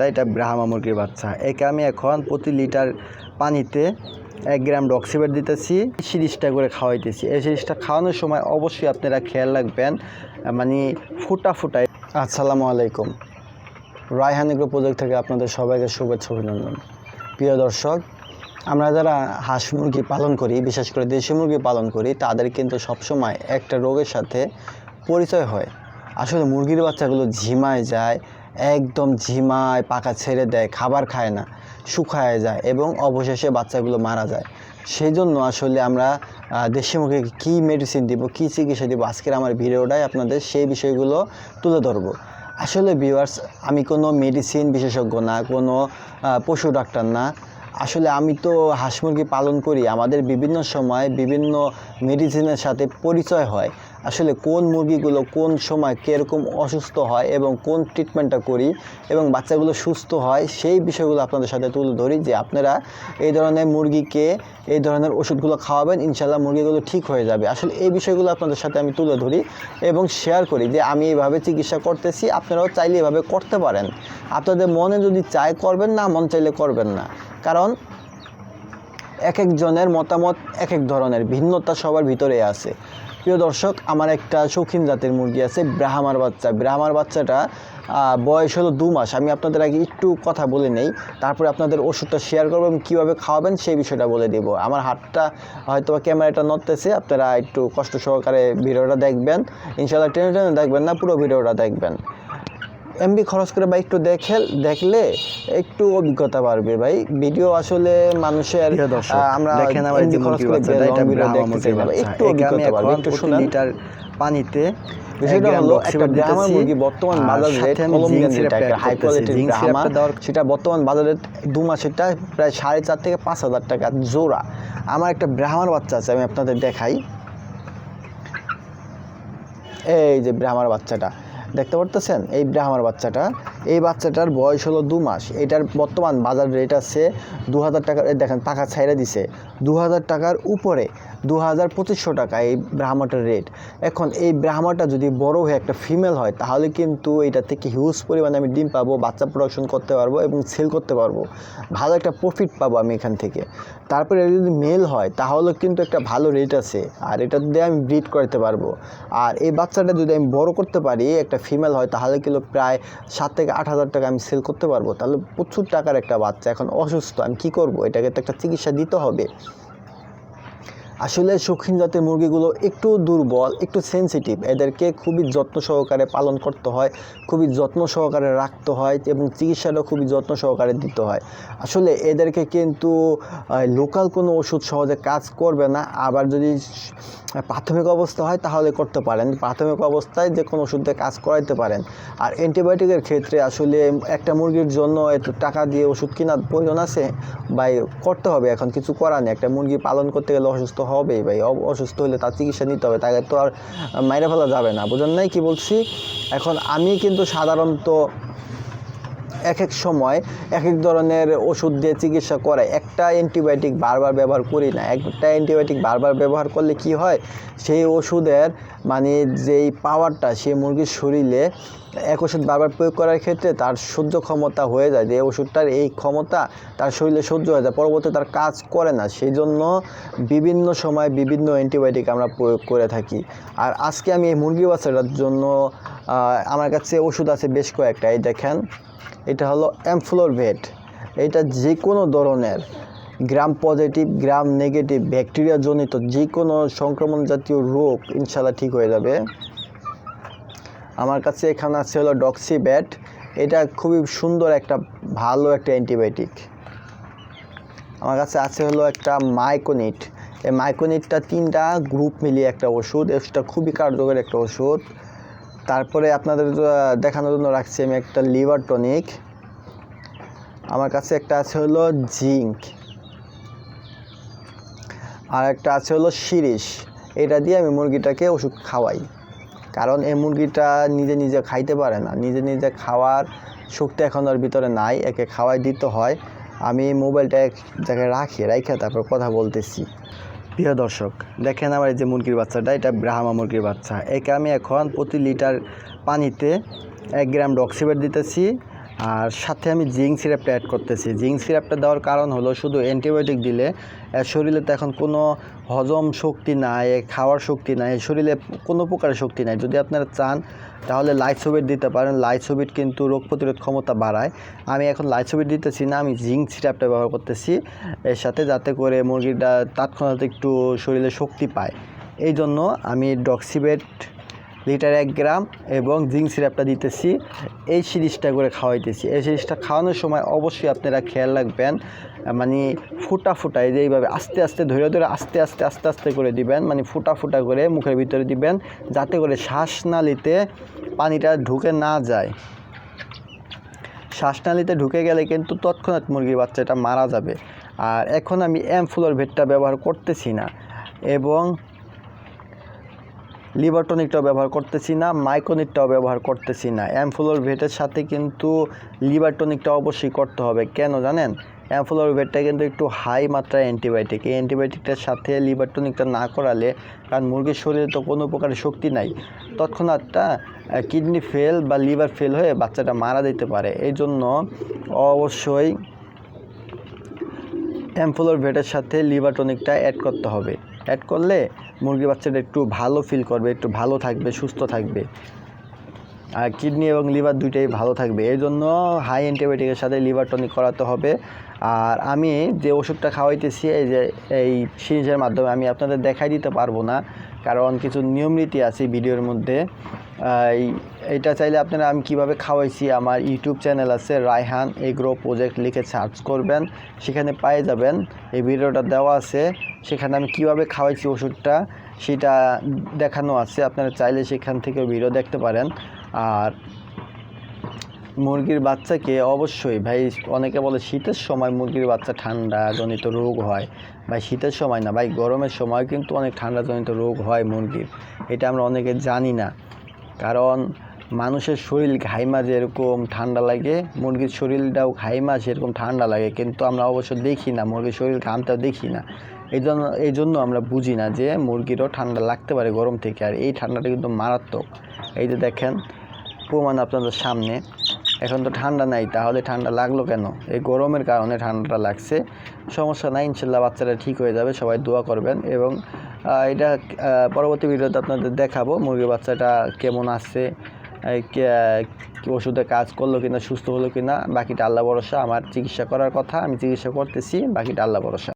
বাচ্চা এটা ব্রাহ্মা মুরগির বাচ্চা। একে আমি এখন প্রতি লিটার পানিতে এক গ্রাম ডক্সিবেট দিতেছি, সিরিজটা করে খাওয়াইতেছি। এই সিরিজটা খাওয়ানোর সময় অবশ্যই আপনারা খেয়াল রাখবেন মানে ফুটা ফুটায়। আসসালামু আলাইকুম। রায়হান এগ্রো প্রজেক্ট থেকে আপনাদের সবাইকে শুভেচ্ছা অভিনন্দন। প্রিয় দর্শক, আমরা যারা হাঁস মুরগি পালন করি, বিশেষ করে দেশি মুরগি পালন করি, তাদের কিন্তু সবসময় একটা রোগের সাথে পরিচয় হয়। আসলে মুরগির বাচ্চাগুলো ঝিমায় যায় একদম ঝিমায় পাকা ছেড়ে দেয়, খাবার খায় না, শুকায় যায় এবং অবশেষে বাচ্চাগুলো মারা যায়। সেই জন্য আসলে আমরা দেশি মুরগিকে কী মেডিসিন দিব, কী চিকিৎসা দিব, আজকের আমার ভিডিওটাই আপনাদের সেই বিষয়গুলো তুলে ধরবো। আসলে ভিউয়ার্স আমি কোনো মেডিসিন বিশেষজ্ঞ না, কোনো পশু ডাক্তার না। আসলে আমি তো হাঁস মুরগি পালন করি, আমাদের বিভিন্ন সময় বিভিন্ন মেডিসিনের সাথে পরিচয় হয়। আসলে কোন মুরগিগুলো কোন সময় কীরকম অসুস্থ হয় এবং কোন ট্রিটমেন্টটা করি এবং বাচ্চাগুলো সুস্থ হয়, সেই বিষয়গুলো আপনাদের সাথে তুলে ধরি যে আপনারা এই ধরনের মুরগিকে, এই ধরনের ওষুধগুলো খাওয়াবেন ইনশাল্লাহ মুরগিগুলো ঠিক হয়ে যাবে। আসলে এই বিষয়গুলো আপনাদের সাথে আমি তুলে ধরি এবং শেয়ার করি যে আমি এইভাবে চিকিৎসা করতেছি, আপনারাও চাইলে এভাবে করতে পারেন। আপনাদের মনে যদি চায় করবেন না, মন চাইলে করবেন না। কারণ এক একজনের মতামত এক এক ধরনের, ভিন্নতা সবার ভিতরে আছে। প্রিয় দর্শক, আমার একটা শৌখিন জাতের মুরগি আছে, ব্রাহ্মার বাচ্চা। ব্রাহ্মার বাচ্চাটা বয়স হলো দু মাস। আমি আপনাদের আগে একটু কথা বলে নেই। তারপরে আপনাদের ওষুধটা শেয়ার করব এবং কীভাবে খাওয়াবেন সেই বিষয়টা বলে দেব। আমার হাতটা হয়তো বা ক্যামেরাটা নড়তেছে, আপনারা একটু কষ্ট সহকারে ভিডিওটা দেখবেন। ইনশাল্লাহ টেনে টেনে দেখবেন না, পুরো ভিডিওটা দেখবেন। এমবি খরচ করে ভাই একটু দেখে দেখলে একটু অভিজ্ঞতা বাড়বে ভাই ভিডিও আসলে মানুষের আমরা দেখেন আমার খরচ করে video দেখতে। একটু অভিজ্ঞতা বাড়বে একটু লিটার পানিতে বিষয়টা হলো একটা মুরগি বর্তমান বাজার রেট কলম্বিয়ান যেটা হাই। কোয়ালিটির সেটা বর্তমান বাজারে দু মাসেরটা প্রায় সাড়ে চার থেকে পাঁচ হাজার টাকা জোড়া আমার একটা ব্রাহ্মার বাচ্চা আছে আমি আপনাদের দেখাই এই যে ব্রাহ্মার বাচ্চাটা দেখতে পারতেছেন? এই ব্রাহ্মার বাচ্চাটা। এই বাচ্চাটার বয়স হলো দু মাস। এটার বর্তমান বাজার রেট আছে দু হাজার টাকার দেখেন, পাখা ছাইড়া দিছে। দু হাজার টাকার উপরে দু হাজার পঁচিশশো টাকা এই ব্রাহ্মাটার রেট এখন এই ব্রাহ্মাটা যদি বড় হয়ে একটা ফিমেল হয়, তাহলে কিন্তু এটা থেকে হিউজ পরিমাণে আমি ডিম পাবো, বাচ্চা প্রোডাকশন করতে পারব এবং সেল করতে পারব। ভালো একটা প্রফিট পাবো আমি এখান থেকে। তারপরে যদি মেল হয়, তাহলে কিন্তু একটা ভালো রেট আছে। আর এটা দিয়ে আমি ব্রিড করতে পারব। আর এই বাচ্চাটা যদি আমি বড় করতে পারি, একটা ফিমেল হয়, তাহলে কিলো প্রায় সাত থেকে আট হাজার টাকা আমি সেল করতে পারব। তাহলে প্রচুর টাকার একটা বাচ্চা, এখন অসুস্থ, আমি কি করব? এটাকে তো একটা চিকিৎসা দিতে হবে। আসলে শৌখিন জাতের মুরগিগুলো একটু দুর্বল, একটু সেনসিটিভ এদেরকে খুবই যত্ন সহকারে পালন করতে হয়, খুবই যত্ন সহকারে রাখতে হয় এবং চিকিৎসাটাও খুবই যত্ন সহকারে দিতে হয়। আসলে এদেরকে কিন্তু লোকাল কোনো ওষুধ সহজে কাজ করবে না। আবার যদি প্রাথমিক অবস্থা হয় তাহলে করতে পারেন। প্রাথমিক অবস্থায় যে কোনো ওষুধ কাজ করাইতে পারেন। আর অ্যান্টিবায়োটিকের ক্ষেত্রে আসলে একটা মুরগির জন্য এত টাকা দিয়ে ওষুধ কেনার প্রয়োজন আছে ভাই করতে হবে। এখন কিছু করার নেই। একটা মুরগি পালন করতে গেলে অসুস্থ হবেই ভাই অসুস্থ হলে তার চিকিৎসা নিতে হবে, তাকে তো আর মাইরে ফেলা যাবে না, বুঝেন নাই কি বলছি? এখন আমি কিন্তু সাধারণত এক এক সময় এক এক ধরনের ওষুধ দিয়ে চিকিৎসা করে। একটা অ্যান্টিবায়োটিক বারবার ব্যবহার করি না। একটা অ্যান্টিবায়োটিক বারবার ব্যবহার করলে কি হয়? সেই ওষুধের মানে যেই পাওয়ারটা সেই মুরগির শরীরে এক ওষুধ বারবার প্রয়োগ করার ক্ষেত্রে তার সহ্য ক্ষমতা হয়ে যায় যে ওষুধটার এই ক্ষমতা তার শরীরে সহ্য হয়ে যায়, পরবর্তী তার কাজ করে না। সেই জন্য বিভিন্ন সময় বিভিন্ন অ্যান্টিবায়োটিক আমরা প্রয়োগ করে থাকি। আর আজকে আমি এই মুরগি বাচ্চাটার জন্য আমার কাছে ওষুধ আছে বেশ কয়েকটা। এই দেখেন। এটা হলো অ্যামফ্লোরভেট এটা যে কোনো ধরনের gram positive gram negative bacteria জনিত যে কোনো সংক্রমণ জাতীয় রোগ ইনশাল্লাহ ঠিক হয়ে যাবে। আমার কাছে এখানে আছে হলো ডক্সিব্যাট এটা খুবই সুন্দর একটা, ভালো একটা অ্যান্টিবায়োটিক আমার কাছে আছে হলো একটা মাইকোনিট এই মাইকোনিটটা তিনটা গ্রুপ মিলিয়ে একটা ওষুধ, এটা খুবই কার্যকর একটা ওষুধ। তারপরে আপনাদের দেখানোর জন্য রাখছি আমি একটা লিভার টনিক। আমার কাছে একটা আছে হলো জিঙ্ক। আর একটা আছে হলো শিরিষ। এটা দিয়ে আমি মুরগিটাকে ওষুধ খাওয়াই। কারণ এই মুরগিটা নিজে নিজে খাইতে পারে না। নিজে নিজে খাওয়ার শক্তি এখন ওর ভিতরে নাই। একে খাওয়াই দিতে হয়। আমি মোবাইলটা এক জায়গায় রাখি, রাইখে তারপর কথা বলতেছি। প্রিয় দর্শক, দেখেন আমার এই যে মুরগির বাচ্চাটা, এটা ব্রাহ্মা মুরগির বাচ্চা। একে আমি এখন প্রতি লিটার পানিতে এক গ্রাম ডক্সিবেট দিতেছি। আর সাথে আমি জিঙ্ক সিরাপটা অ্যাড করতেছি। জিঙ্ক সিরাপটা দেওয়ার কারণ হলো শুধু অ্যান্টিবায়োটিক দিলে শরীরে তো এখন কোনো হজম শক্তি নাই খাওয়ার শক্তি নাই শরীরে কোনো প্রকারের শক্তি নাই। যদি আপনারা চান, তাহলে লাইসোবিট দিতে পারেন। লাইসোবিট কিন্তু রোগ প্রতিরোধ ক্ষমতা বাড়ায়। আমি এখন লাইসোবিট দিতেছি না, আমি জিঙ্ক সিরাপটা ব্যবহার করতেছি। এর সাথে যাতে করে মুরগিটা তৎক্ষণাৎ একটু শরীরে শক্তি পায়। এই জন্য আমি ডক্সিবেট লিটার এক গ্রাম এবং জিঙ্ক সিরাপটা দিতেছি। এই সিরিজটা করে খাওয়াইতেছি। এই সিরিজটা খাওয়ানোর সময় অবশ্যই আপনারা খেয়াল রাখবেন মানে ফুটা ফুটা, এই যে এইভাবে আস্তে আস্তে ধরে ধরে আস্তে আস্তে আস্তে আস্তে করে দিবেন মানে ফুটা ফুটা করে মুখের ভিতরে দিবেন, যাতে করে শ্বাসনালীতে পানিটা ঢুকে না যায়। শ্বাসনালিতে ঢুকে গেলে কিন্তু তৎক্ষণাৎ মুরগির বাচ্চাটা মারা যাবে। আর এখন আমি অ্যামফ্লোর ভেটটা ব্যবহার করতেছি না। এবং লিভার টনিকটাও ব্যবহার করতেছি না, মাইকোনিকটাও ব্যবহার করতেছি না। অ্যামফ্লোর ভেটের সাথে কিন্তু লিভার টনিকটা অবশ্যই করতে হবে। কেন জানেন? অ্যামফ্লোর ভেটটা কিন্তু একটু হাই মাত্রায় অ্যান্টিবায়োটিক। এই অ্যান্টিবায়োটিকটার সাথে লিভার টনিকটা না করালে কারণ মুরগির শরীরে তো কোনো প্রকারের শক্তি নাই। তৎক্ষণাৎটা কিডনি ফেল বা লিভার ফেল হয়ে বাচ্চাটা মারা যেতে পারে। এই জন্য অবশ্যই অ্যাম্ফোলোর ভেটের সাথে লিভার টনিকটা অ্যাড করতে হবে। অ্যাড করলে মুরগি বাচ্চাটা একটু ভালো ফিল করবে, একটু ভালো থাকবে, সুস্থ থাকবে। আর কিডনি এবং লিভার দুইটাই ভালো থাকবে। এই জন্য হাই অ্যান্টিবায়োটিকের সাথে লিভার টনিক করাতে হবে। আর আমি যে ওষুধটা খাওয়াইতেছি, এই যে, এই সিরিজের মাধ্যমে আমি আপনাদের দেখাই দিতে পারব না। কারণ কিছু নিয়ম নীতি আছে ভিডিওর মধ্যে। এইটা চাইলে আপনারা আমি কীভাবে খাওয়াইছি, আমার ইউটিউব চ্যানেল আছে রায়হান এগ্রো প্রজেক্ট লিখে সার্চ করবেন, সেখানে পেয়ে যাবেন। এই ভিডিওটা দেওয়া আছে, সেখানে আমি কীভাবে খাওয়াইছি ওষুধটা, সেটা দেখানো আছে, আপনারা চাইলে সেখান থেকে ভিডিও দেখতে পারেন। আর মুরগির বাচ্চাকে অবশ্যই, ভাই, অনেকে বলে শীতের সময় মুরগির বাচ্চা ঠান্ডা জনিত রোগ হয়। ভাই, শীতের সময় না, ভাই, গরমের সময় কিন্তু অনেক ঠান্ডা জনিত রোগ হয় মুরগির। এটা আমরা অনেকে জানি না। কারণ মানুষের শরীর ঘাইমা যেরকম ঠান্ডা লাগে, মুরগির শরীরটাও ঘাইমা সেরকম ঠান্ডা লাগে, কিন্তু আমরা অবশ্য দেখি না, মুরগির শরীর ঘামটাও দেখি না। এই জন্য এই জন্য আমরা বুঝি না যে মুরগিরও ঠান্ডা লাগতে পারে গরম থেকে, আর এই ঠান্ডাটা কিন্তু মারাত্মক। এই যে দেখেন, প্রমাণ আপনাদের সামনে। এখন তো ঠান্ডা নাই, তাহলে ঠান্ডা লাগল কেন? এই গরমের কারণে ঠান্ডাটা লাগছে। সমস্যা নাই, ইনশাল্লাহ বাচ্চারা ঠিক হয়ে যাবে, সবাই দোয়া করবেন এবং এটা পরবর্তী ভিডিওতে আপনাদের দেখাবো মুরগির বাচ্চাটা কেমন কি ওষুধে কাজ করল কিনা, সুস্থ হলো কিনা, বাকিটা আল্লাহ ভরসা, আমার চিকিৎসা করার কথা, আমি চিকিৎসা করতেছি, বাকিটা আল্লাহ ভরসা।